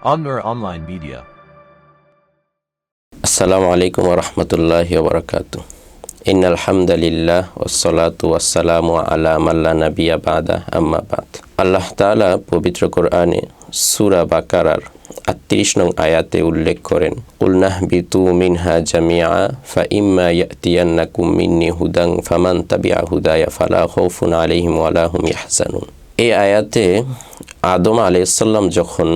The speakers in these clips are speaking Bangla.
Anwar Online Media. আসসালামু আলাইকুম রহমতুল্লাহ বরকাত ইন আলহামদুলিল্লাহ ওসলাতু ওয়াসালামু আলা মাল্লা নবিয়া বাদা আম্মা বাদ আল্লাহ তাআলা পবিত্র কোরআনে সূরা বাকারার আটত্রিশ নং আয়াতে উল্লেখ করেন উলনাহ বিতু মিনহা জামিয়া ফা ইম্মা ইয়াতিয়ান্নাকুম মিন্নি হুদাং ফামান তাবিআ হুদায়া, ফালা খাউফুন আলাইহিম ওয়ালা হুম ইয়াহজানুন. এই আয়াতে আদম আলাইসাল্লাম যখন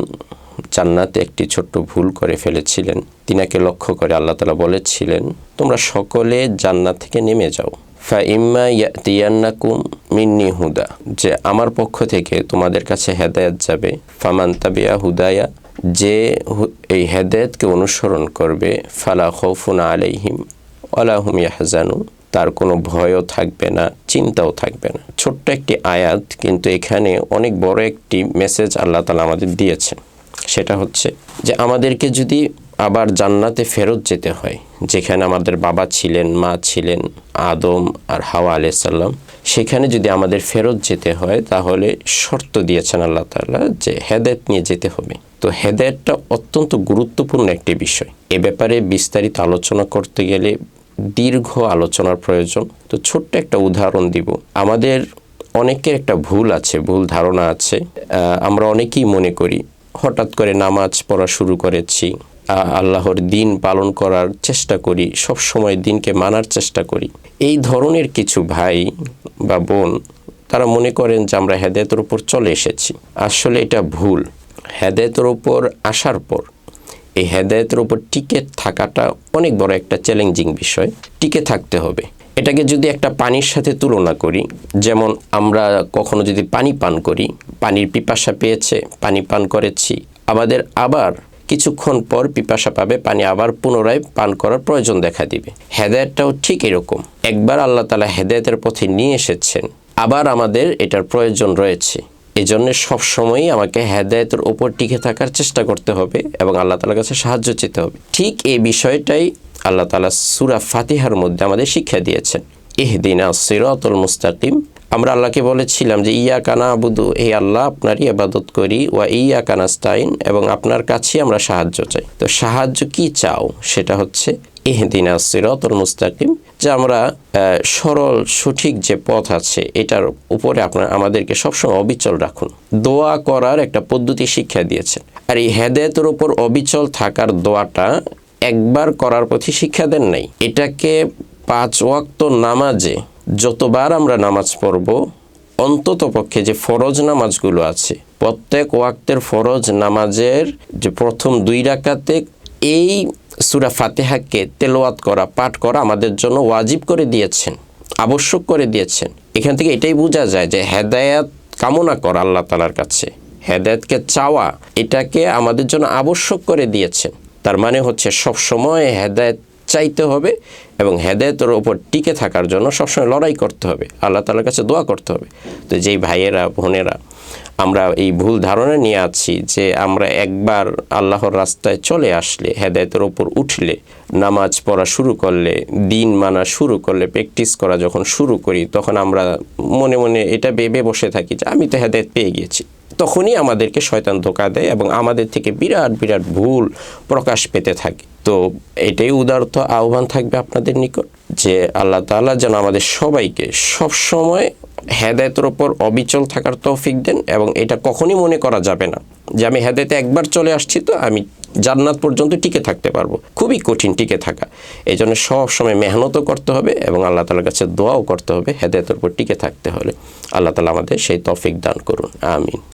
জান্নাতে একটি ছোট্ট ভুল করে ফেলেছিলেন। তিনাকে লক্ষ্য করে আল্লাহ তালা বলেছিলেন, তোমরা সকলে জান্নাত থেকে নেমে যাও। ফা ইম্মা ইয়াতিয়ান্নাকুম মিন্নি হুদা। যে আমার পক্ষ থেকে তোমাদের কাছে হেদায়াত যাবে, ফামান তাবিয়া হুদায়া। যে এই হেদায়েতকে অনুসরণ করবে, ফালা খৌফুন আলাইহিম আলাহুম ইয়াহজানু তার কোনো ভয়ও থাকবে না, চিন্তাও থাকবে না। ছোট্ট একটি আয়াত, কিন্তু এখানে অনেক বড় একটি মেসেজ আল্লাহ তালা আমাদের দিয়েছেন। সেটা হচ্ছে যে আমাদেরকে যদি আবার জান্নাতে ফেরত যেতে হয়, যেখানে আমাদের বাবা ছিলেন, মা ছিলেন, আদম আর হাওয়া আলাইসাল্লাম সেখানে যদি আমাদের ফেরত যেতে হয়, তাহলে শর্ত দিয়েছেন আল্লাহ তাআলা যে হেদায়ত নিয়ে যেতে হবে। তো হেদায়েতটা অত্যন্ত গুরুত্বপূর্ণ একটি বিষয়। এ ব্যাপারে বিস্তারিত আলোচনা করতে গেলে দীর্ঘ আলোচনার প্রয়োজন। তো ছোট্ট একটা উদাহরণ দিব। আমাদের অনেকের একটা ভুল আছে, ভুল ধারণা আছে। আমরা অনেকেই মনে করি হঠাৎ করে নামাজ পড়া শুরু করেছি। আল্লাহর দিন পালন করার চেষ্টা করি, সব সময় দিনকে মানার চেষ্টা করি। এই ধরনের কিছু ভাই বা বোন, তারা মনে করেন যে আমরা হেদায়তের উপর চলে এসেছি। আসলে এটা ভুল। হেদায়তের উপর আসার পর, এই হেদায়তের উপর টিকে থাকাটা অনেক বড় একটা চ্যালেঞ্জিং বিষয়। টিকে থাকতে হবে। এটাকে যদি একটা পানির সাথে তুলনা করি, যেমন আমরা কখনো যদি পানি পান করি, পানির পিপাসা পেয়েছে, পানি পান করেছি, আমাদের আবার কিছুক্ষণ পর পিপাসা পাবে, পানি আবার পুনরায় পান করার প্রয়োজন দেখা দিবে। হেদায়তটাও ঠিক এরকম। একবার আল্লাহ তালা হেদায়তের পথে নিয়ে এসেছেন, আবার আমাদের এটার প্রয়োজন রয়েছে। এই জন্য সবসময়ই আমাকে হেদায়তের ওপর টিকে থাকার চেষ্টা করতে হবে এবং আল্লাহ তালার কাছে সাহায্য চেতে হবে। ঠিক এই বিষয়টাই আল্লাহ তালা সুরা ফাতিহার মধ্যে আমাদের শিক্ষা দিয়েছেন। ইহদিনা সিরাতুল মুস্তাকিম। আমরা আল্লাহকে বলেছিলাম যে ইয়া কানা আবুদু এই আল্লাহ, আপনারই আবাদত করি, ওয়া ইয়া কানাস্তাইন এবং আপনার কাছেই আমরা সাহায্য চাই। তো সাহায্য কি চাও? সেটা হচ্ছে, ইহদিনা সিরাতুল মুস্তাকিম যে আমরা সরল, সঠিক যে পথ আছে, এটার উপরে আপনার আমাদেরকে সবসময় অবিচল রাখুন। দোয়া করার একটা পদ্ধতি শিক্ষা দিয়েছেন। আর এই হেদায়তের উপর অবিচল থাকার দোয়াটা একবার করার প্রতি শিক্ষা দেন নাই। এটাকে পাঁচ ওয়াক্ত নামাজে যতবার আমরা নামাজ পড়ব, অন্তত পক্ষে যে ফরজ নামাজগুলো আছে, প্রত্যেক ওয়াক্তের ফরজ নামাজের যে প্রথম দুই রাকাতে, এই সুরা ফাতেহাকে তেলোয়াত করা, পাঠ করা আমাদের জন্য ওয়াজিব করে দিয়েছেন, আবশ্যক করে দিয়েছেন। এখান থেকে এটাই বোঝা যায় যে হেদায়াত কামনা করা আল্লাহ তালার কাছে। হেদায়তকে চাওয়া, এটাকে আমাদের জন্য আবশ্যক করে দিয়েছেন। তার মানে হচ্ছে সব সময় হেদায়ত চাইতে হবে এবং হেদায়তের ওপর টিকে থাকার জন্য সবসময় লড়াই করতে হবে। আল্লাহ তালার কাছে দোয়া করতে হবে। তো যেই ভাইয়েরা, বোনেরা আমরা এই ভুল ধারণা নিয়ে আছি যে আমরা একবার আল্লাহর রাস্তায় চলে আসলে, হেদায়তের ওপর উঠলে, নামাজ পড়া শুরু করলে, দিন মানা শুরু করলে, প্র্যাকটিস করা যখন শুরু করি, তখন আমরা মনে মনে এটা ভেবে বসে থাকি যে আমি তো হেদায়ত পেয়ে গিয়েছি তখনই আমাদেরকে শয়তান ধোকা দেয় এবং আমাদের থেকে বিরাট বিরাট ভুল প্রকাশ পেতে থাকে। তো এটাই উদারত, আহ্বান থাকবে আপনাদের নিকট। যে আল্লাহ তাআলা যেন আমাদের সবাইকে সব সময় হেদায়তের ওপর অবিচল থাকার তৌফিক দেন এবং এটা কখনই মনে করা যাবে না যে আমি হেদায়তে একবার চলে আসছি তো আমি জান্নাত পর্যন্ত টিকে থাকতে পারব। খুবই কঠিন টিকে থাকা। এই জন্য সব সময় মেহনতও করতে হবে এবং আল্লাহ তালার কাছে দোয়াও করতে হবে হেদায়তের উপর টিকে থাকতে হলে। আল্লাহ তালা আমাদের সেই তৌফিক দান করুন। আমিন।